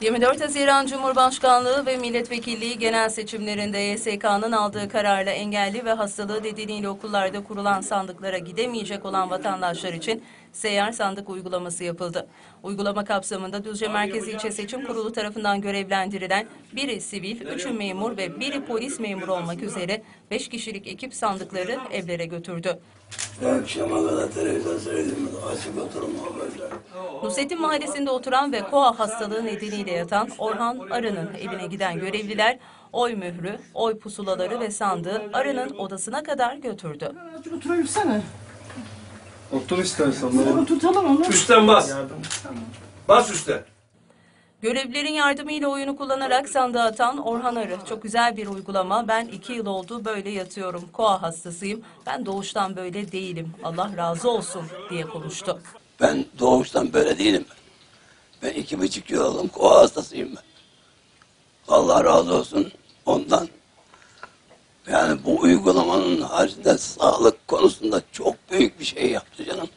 24 Haziran Cumhurbaşkanlığı ve Milletvekilliği genel seçimlerinde YSK'nın aldığı kararla engelli ve hastalığı nedeniyle okullarda kurulan sandıklara gidemeyecek olan vatandaşlar için seyyar sandık uygulaması yapıldı. Uygulama kapsamında Düzce Merkezi İlçe Seçim Kurulu tarafından görevlendirilen biri sivil, üçü memur ve biri polis memuru olmak üzere 5 kişilik ekip sandıkları evlere götürdü. Akşama kadar televizyon seyredim. Açık oturma böyle. Nusrettin Mahallesi'nde oturan ve koa hastalığı nedeniyle yatan Orhan Arı'nın evine giden görevliler oy mührü, oy pusulaları ve sandığı Arı'nın odasına kadar götürdü. Azıcık oturabilsene. Otur istersen. Oturtalım onu. Üstten bas. Bas üstten. Görevlilerin yardımıyla oyunu kullanarak sandığa atan Orhan Arı. Çok güzel bir uygulama. Ben iki yıl oldu böyle yatıyorum. Koa hastasıyım. Ben doğuştan böyle değilim. Allah razı olsun diye konuştu. Ben doğuştan böyle değilim. Ben iki buçuk yıl oldum. Koa hastasıyım ben. Allah razı olsun ondan. Yani bu uygulamanın haricinde sağlık konusunda çok büyük bir şey yaptı canım.